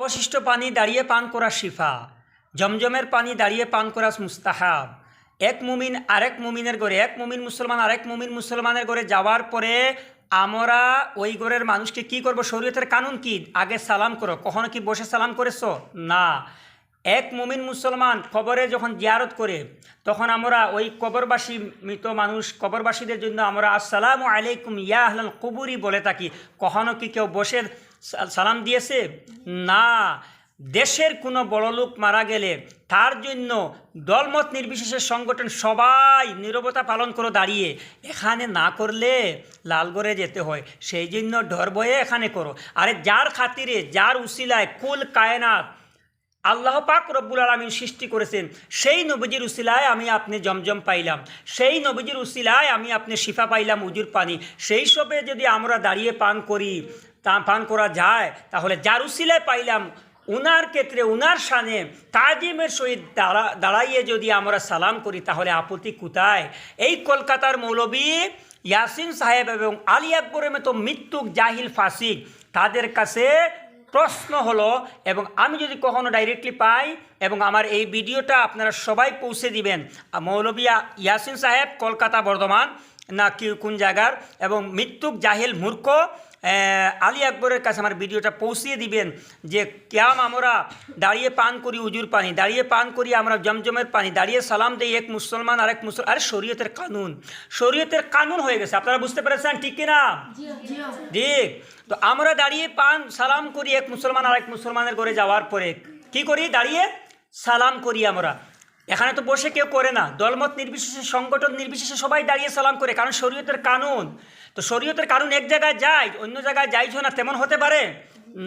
অবশিষ্ট পানি দাঁড়িয়ে পান করা শিফা, জমজমের পানি দাঁড়িয়ে পান করা মুস্তাহাব। এক মুমিন আরেক মুমিনের ঘরে, এক মুমিন মুসলমান আরেক মুমিন মুসলমানের ঘরে যাওয়ার পরে আমরা ওই ঘরের মানুষকে কি করব? শরীয়তের কানুন কি? আগে সালাম করো। কখনো কি বসে সালাম করেছ? না। এক মুমিন মুসলমান কবরে যখন জিয়ারত করে, তখন আমরা ওই কবরবাসী মৃত মানুষ, কবরবাসীদের জন্য আমরা আসসালামু আলাইকুম ইয়া আহলাল কুবুরি বলে থাকি। কখনো কি কেউ বসে সালাম দিয়েছে, না, দেশের কোনো বড় লোক মারা গেলে তার জন্য দলমত নির্বিশেষে সংগঠন সবাই নীরবতা পালন করে দাঁড়িয়ে এখানে না করলে লালগড়ে যেতে হয়। সেই জন্য ডর ভয়ে এখানে করো। আরে যার খাতিরে, যার উসিলায় কুল কায়নাত আল্লাহ পাক রব্বুল আলমিন সৃষ্টি করেছেন, সেই নবীজির উসিলায় আমি আপনি জমজম পাইলাম। সেই নবীজির উসিলায় আমি আপনি শিফা পাইলাম উজুর পানি। সেই সবে যদি আমরা দাঁড়িয়ে পান করি তা পান করা যায়, তাহলে যার পাইলাম। উনার ক্ষেত্রে, উনার সানে তাজিমের সহিত দাঁড়া, দাঁড়াইয়ে যদি আমরা সালাম করি, তাহলে আপত্তি কোথায়? এই কলকাতার মৌলবী ইয়াসিন সাহেব এবং আলী আকবরের মতো মৃত্যুক জাহিল ফাসিক, তাদের কাছে প্রশ্ন হলো, এবং আমি যদি কখনো ডাইরেক্টলি পাই, এবং আমার এই ভিডিওটা আপনারা সবাই পৌঁছে দিবেন। মৌলবিয়া ইয়াসিন সাহেব কলকাতা বর্ধমান না কি কোন জায়গার, এবং মৃত্যুক জাহিল মূর্খ আলী আকবরের কাছে আমার ভিডিওটা পৌঁছিয়ে দিবেন যে ক্যাম আমরা দাঁড়িয়ে পান করি উজুর পানি দাঁড়িয়ে পান করি আমরা জমজমের পানি দাঁড়িয়ে সালাম দিই এক মুসলমান আর এক মুসলমান আরে শরীয়তের কানুন শরীয়তের কানুন হয়ে গেছে আপনারা বুঝতে পেরেছেন ঠিক কিনা ঠিক তো আমরা দাঁড়িয়ে পান সালাম করি এক মুসলমান আর এক মুসলমানের ঘরে যাওয়ার পরে কি করি? দাঁড়িয়ে সালাম করি আমরা। এখানে তো বসে কেউ করে না। দলমত নির্বিশেষে সংগঠন নির্বিশেষে সবাই দাঁড়িয়ে সালাম করে কারণ শরীয়তের কানুন। তো শরীয়তের কানুন এক জায়গায় যায় অন্য জায়গায় যাইছো না তেমন হতে পারে?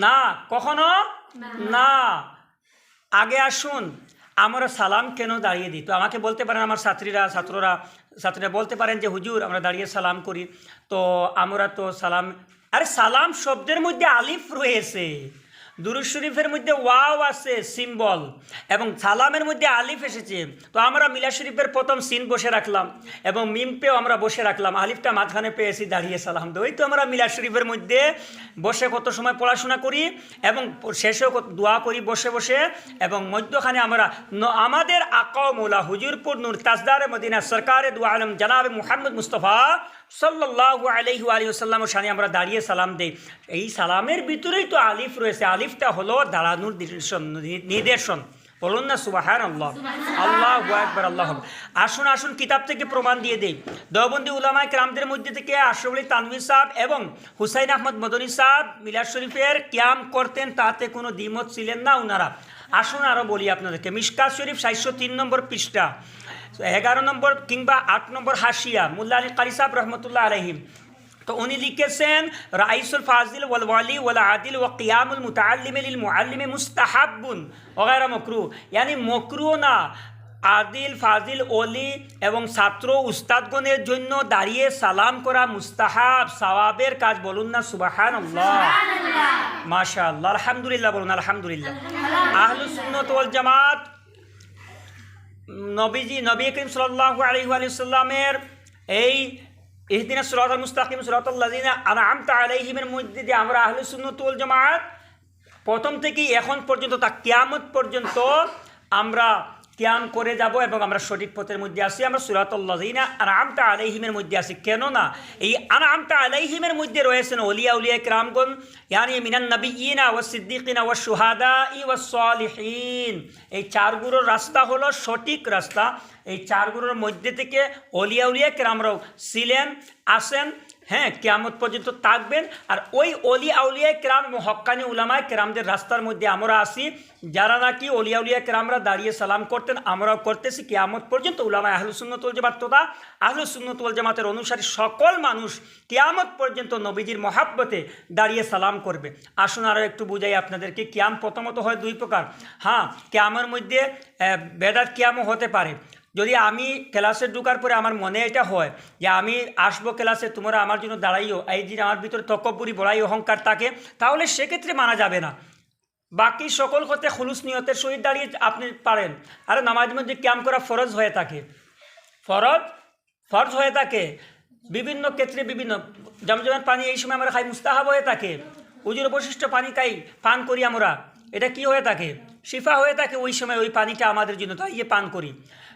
না। কখনো? না। আগে আসুন আমরা সালাম কেন দাঁড়িয়ে দিই? তো আমাকে বলতে পারেন আমার ছাত্রীরা ছাত্ররা ছাত্রীরা বলতে পারেন যে হুজুর আমরা দাঁড়িয়ে সালাম করি। তো আমরা তো সালাম আরে সালাম শব্দের মধ্যে আলিফ রয়েছে। দুরুদ শরীফের মধ্যে ওয়াও আছে, সিম্বল, এবং সালামের মধ্যে আলিফ এসেছে। তো আমরা মিলা শরীফের প্রথম সিন বসে রাখলাম, এবং মিমপেও আমরা বসে রাখলাম। আলিফটা মাঝখানে পেয়েছি দাঁড়িয়ে সালাম ওই তো আমরা মিলা শরীফের মধ্যে বসে কত সময় পড়াশোনা করি, এবং শেষেও দোয়া করি বসে বসে, এবং মধ্যখানে আমরা আমাদের আকাও মৌলা হুজুরপুর নূর তাজদারে মদিনা সরকারে দু আলম জানাবে মুহাম্মদ মুস্তফা সাল্লাল্লাহু আলাইহি আলাইহি সাল্লামের সানি আমরা দাঁড়িয়ে সালাম দেই। এই সালামের ভিতরেই তো আলিফ রয়েছে। আলিফটা হলো দাঁড়ানোর নির্দেশন বলুন না সুবাহান আল্লাহ আল্লাহ একবার আল্লাহ আসুন আসুন কিতাব থেকে প্রমাণ দিয়ে দেই। দেওবন্দি উলামায় ক্রামদের মধ্যে থেকে আশরফুল তানভীর সাহেব এবং হুসাইন আহমদ মদনী সাহেব মিলাদ শরীফের ক্যাম করতেন তাতে কোনো দ্বিমত ছিলেন না ওনারা আসুন আরও বলি আপনাদেরকে। মিশকাত শরীফ সাতশো তিন নম্বর পৃষ্ঠা এগারো নম্বর কিংবা আট নম্বর হাসিয়া মুল্লা আলী কারি সাহেব রহমতুল্লাহ আলহিম তো উনি লিখেছেন রাইসুল ফাজিল ওয়াল ওয়ালি ওয়াল আদিল ওয়া কিয়ামুল মুতাআল্লিম লিল মুআল্লিমি মুস্তাহাব্বুন ওগায়রা মকরু। ইয়ানি মকরুও না আদিল ফাজিল ওলি এবং ছাত্র উস্তাদগণের জন্য দাঁড়িয়ে সালাম করা মুস্তাহাব সওয়াবের কাজ বলুন না সুবাহান মাশা আল্লাহ আলহামদুলিল্লাহ বলুন আলহামদুলিল্লাহ। আহলুস সুন্নাত ওয়াল জামাত নবীজি নবী করিম ওয়া সাল্লামের এই ইহদিনা সুরাত মুস্তাকিম সিরাতাল আর আনআমতা আলাইহিমের মধ্যে দিয়ে আমরা আহলে সুন্নতুল জামাত প্রথম থেকেই এখন পর্যন্ত তা কিয়ামত পর্যন্ত আমরা কিয়াম করে যাব এবং আমরা সঠিক পথের মধ্যে আসি আমরা সুরাতল্লাহিনা আর আমটা আলাইহিমের মধ্যে আসি কেননা এই আনামতা আলাইহিমের মধ্যে রয়েছেন ওলিয়া উলিয়া ক্রামগণ ইয়ানি মিনান নবী ইনা ও সিদ্দিকিনা ও সুহাদা ই ও সলিহীন। এই চারগুলোর রাস্তা হলো সঠিক রাস্তা। এই চারগুলোর মধ্যে থেকে অলিয়া উলিয়া ক্রামরাও ছিলেন আসেন হ্যাঁ কেয়ামত পর্যন্ত থাকবেন। আর ওই অলি আউলিয়া কেরাম এবং হক্কানি উলামায় কেরামদের রাস্তার মধ্যে আমরা আসি যারা নাকি অলিয়া উলিয়া কেরামরা দাঁড়িয়ে সালাম করতেন, আমরাও করতেছি। কেয়ামত পর্যন্ত উলামায় আহলুসুন্নতুল জামাত তথা আহলুসুন্নতুল জামাতের অনুসারী সকল মানুষ কেয়ামত পর্যন্ত নবীজির মহাব্বতে দাঁড়িয়ে সালাম করবে। আসুন আরও একটু বুঝাই আপনাদেরকে, কিয়াম প্রথমত হয় দুই প্রকার। হ্যাঁ কেয়ামের মধ্যে বেদাত কিয়ামও হতে পারে। যদি আমি ক্লাসে ঢুকার পরে আমার মনে এটা হয় যে আমি আসব ক্লাসে, তোমরা আমার জন্য দাঁড়াইও, এই যে আমার ভিতরে তকব্বরি, বড়াই, অহংকার থাকে, তাহলে সেক্ষেত্রে মানা যাবে না। বাকি সকল হতে খুলুস নিয়তের সহিত দাঁড়িয়ে আপনি পারেন। আরে নামাজ মধ্যে ক্যাম্প করা ফরজ হয়ে থাকে। ফরজ ফরজ হয়ে থাকে। বিভিন্ন ক্ষেত্রে বিভিন্ন জমজমের পানি এই সময় আমরা খাই, মুস্তাহাব হয়ে থাকে। উজুর বৈশিষ্ট্য পানি খাই, পান করি আমরা। এটা কি হয়ে থাকে? শিফা হয়ে থাকে ওই সময় ওই পানিটা আমাদের জন্য তাই ইয়ে পান করি।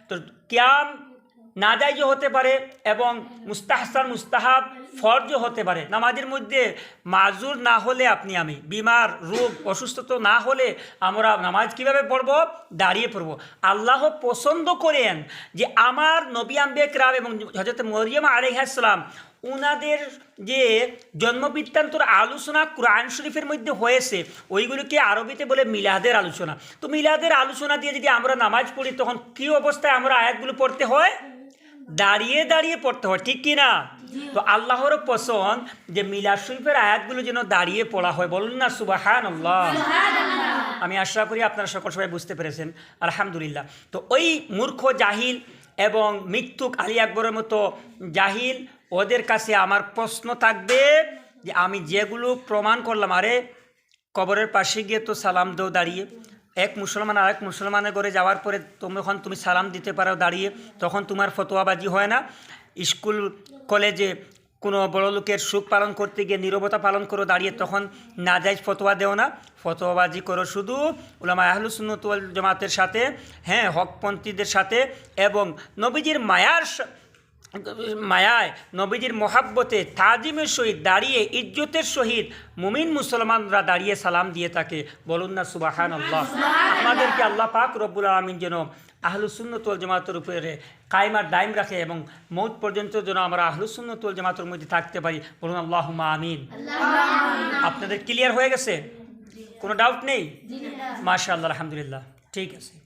তো ক্যাম নাজাইজও হতে পারে এবং মুস্তাহসান, মুস্তাহাব ফরজও হতে পারে। নামাজের মধ্যে মাজুর না হলে আপনি, আমি বিমার রোগ, অসুস্থতা না হলে আমরা নামাজ কীভাবে পড়ব? দাঁড়িয়ে পড়ব। আল্লাহ পছন্দ করেন যে আমার নবী আম্বেকরাম এবং হজরত মরিয়ম আলহাম উনাদের যে জন্মবৃত্তান্তর আলোচনা কোরআন শরীফের মধ্যে হয়েছে ওইগুলোকে আরবিতে বলে মিলাদের আলোচনা। তো মিলাদের আলোচনা দিয়ে যদি আমরা নামাজ পড়ি তখন কী অবস্থায় আমরা আয়াতগুলো পড়তে হয়? দাঁড়িয়ে দাঁড়িয়ে পড়তে হয় ঠিক কি না তো আল্লাহরও পছন্দ যে মিলাদ শরীফের আয়াতগুলো যেন দাঁড়িয়ে পড়া হয়। বলুন না সুবাহান আল্লাহ আমি আশা করি আপনারা সকল সবাই বুঝতে পেরেছেন। আলহামদুলিল্লাহ। তো ওই মূর্খ জাহিল এবং মৃত্যুক আলী আকবরের মতো জাহিল ওদের কাছে আমার প্রশ্ন থাকবে যে আমি যেগুলো প্রমাণ করলাম, আরে কবরের পাশে গিয়ে তো সালাম দেও দাঁড়িয়ে। এক মুসলমান আরেক মুসলমানের ঘরে যাওয়ার পরে তুমি যখন তুমি সালাম দিতে পারো দাঁড়িয়ে, তখন তোমার ফতোয়াবাজি হয় না? স্কুল, কলেজে কোনো বড় লোকের সুখ পালন করতে গিয়ে নীরবতা পালন করো দাঁড়িয়ে, তখন না যাই ফতোয়া দেও না? ফতোয়াবাজি করো শুধু ওলামা আহলুসুন্নতুল জামাতের সাথে হ্যাঁ হকপন্থীদের সাথে এবং নবীজির মায়ার মায়ায় নবীজির মোহাব্বতে তাজিমের সহিত দাঁড়িয়ে ইজ্জতের সহিত মুমিন মুসলমানরা দাঁড়িয়ে সালাম দিয়ে থাকে। বলুন না সুবাহান আল্লাহ আমাদেরকে আল্লাহ পাক রব্বুল আলমিন যেন আহলুসুন্নতুল জামাতের উপরে কায়মার দাইম রাখে এবং মৌত পর্যন্ত যেন আমরা আহলুসুন্নতুল জামাতের মধ্যে থাকতে পারি। বলুন আল্লাহ আমিন। আপনাদের ক্লিয়ার হয়ে গেছে? কোনো ডাউট নেই? মাশা আল্লাহ আলহামদুলিল্লাহ। ঠিক আছে।